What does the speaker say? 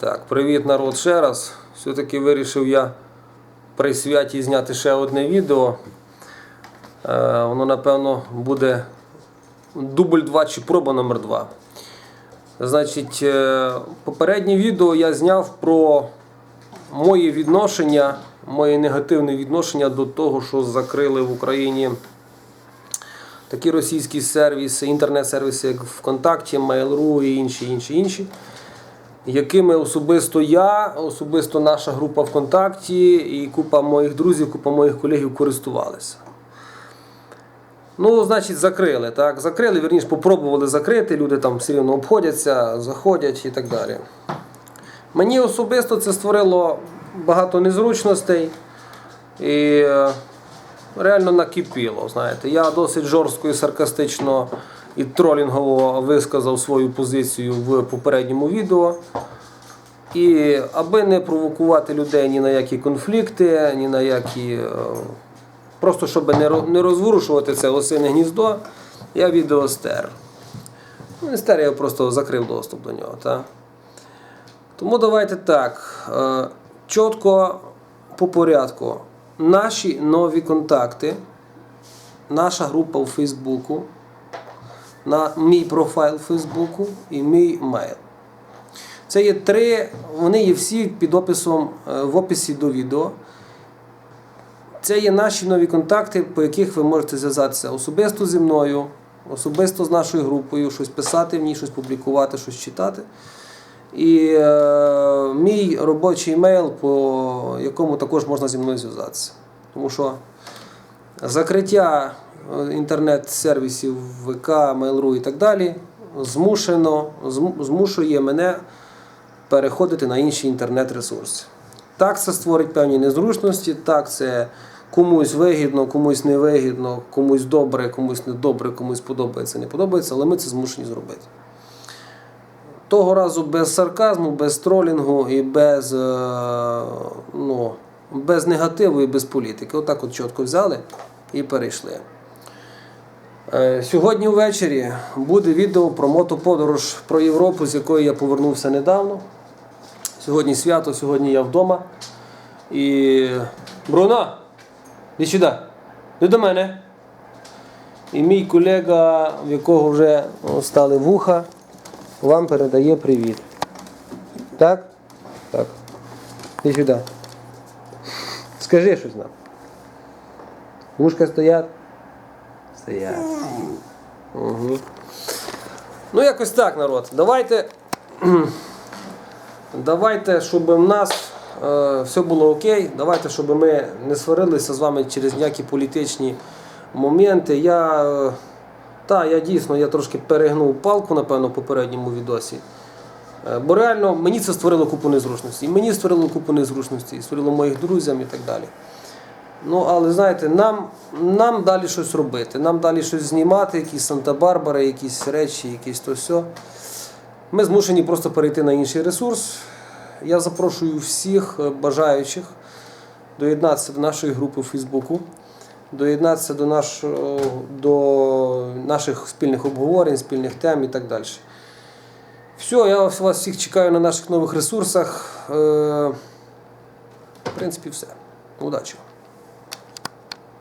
Так, привіт народ ще раз. Все-таки вирішив я при святі зняти ще одне відео. Е, воно, напевно, буде дубль 2 чи проба номер 2. Значить, е, попереднє відео я зняв про моє відношення, моє негативне відношення до того, що закрили в Україні такі російські сервіси, інтернет-сервіси, як ВКонтакті, Mail.ru і інші, інші, інші якими особисто я, особисто наша група ВКонтакті і купа моїх друзів, купа моїх колегів користувалися. Ну, значить, закрили. так, Закрили, вірніше, попробували закрити, люди там все рівно обходяться, заходять і так далі. Мені особисто це створило багато незручностей і е, реально накипіло. Знаєте. Я досить жорстко і саркастично і тролінгово висказав свою позицію в попередньому відео. І аби не провокувати людей ні на які конфлікти, ні на які. е, Просто щоб не розворушувати це осине гніздо, я відео стер. Ну, не стер, я просто закрив доступ до нього. Та? Тому давайте так. е, Чітко по порядку. Наші нові контакти, наша група у Фейсбуку, на мій профайл Фейсбуку і мій мейл. Це є три, вони є всі під описом е, в описі до відео. Це є наші нові контакти, по яких ви можете зв'язатися особисто зі мною, особисто з нашою групою, щось писати в ній, щось публікувати, щось читати. І е, мій робочий мейл, по якому також можна зі мною зв'язатися. Тому що закриття інтернет-сервісів ВК, Mail.ru і так далі змушено, змушує мене переходити на інші інтернет-ресурси. Так, це створить певні незручності, так, це комусь вигідно, комусь не вигідно, комусь добре, комусь не добре, комусь подобається, не подобається, але ми це змушені зробити. Того разу без сарказму, без тролінгу і без, е, ну, без негативу і без політики. Отак от чітко взяли і перейшли. Е, Сьогодні ввечері буде відео про мотоподорож про Європу, з якої я повернувся недавно. Сьогодні свято, сьогодні я вдома. І. Бруно! Іди сюди. Іди до мене. І мій колега, в якого вже стали вуха, вам передає привіт. Так? Так. Іди сюди. Скажи щось нам. Вушка стоять? Стоять. Угу. Ну, якось так, народ. Давайте. Давайте, щоб в нас е, все було окей. Давайте, щоб ми не сварилися з вами через ніякі політичні моменти. Я, е, та, я дійсно я трошки перегнув палку, напевно, в попередньому відосі. Е, Бо реально мені це створило купу незручностей. І мені створило купу незручностей, і створило моїх друзям і так далі. Ну, але знаєте, нам, нам далі щось робити, нам далі щось знімати, якісь Санта-Барбара, якісь речі, якісь то все. Ми змушені просто перейти на інший ресурс. Я запрошую всіх е, бажаючих доєднатися до нашої групи в Фейсбуку, доєднатися до, нашого, до наших спільних обговорень, спільних тем і так далі. Все, я вас всіх чекаю на наших нових ресурсах. Е, В принципі, все. Удачі!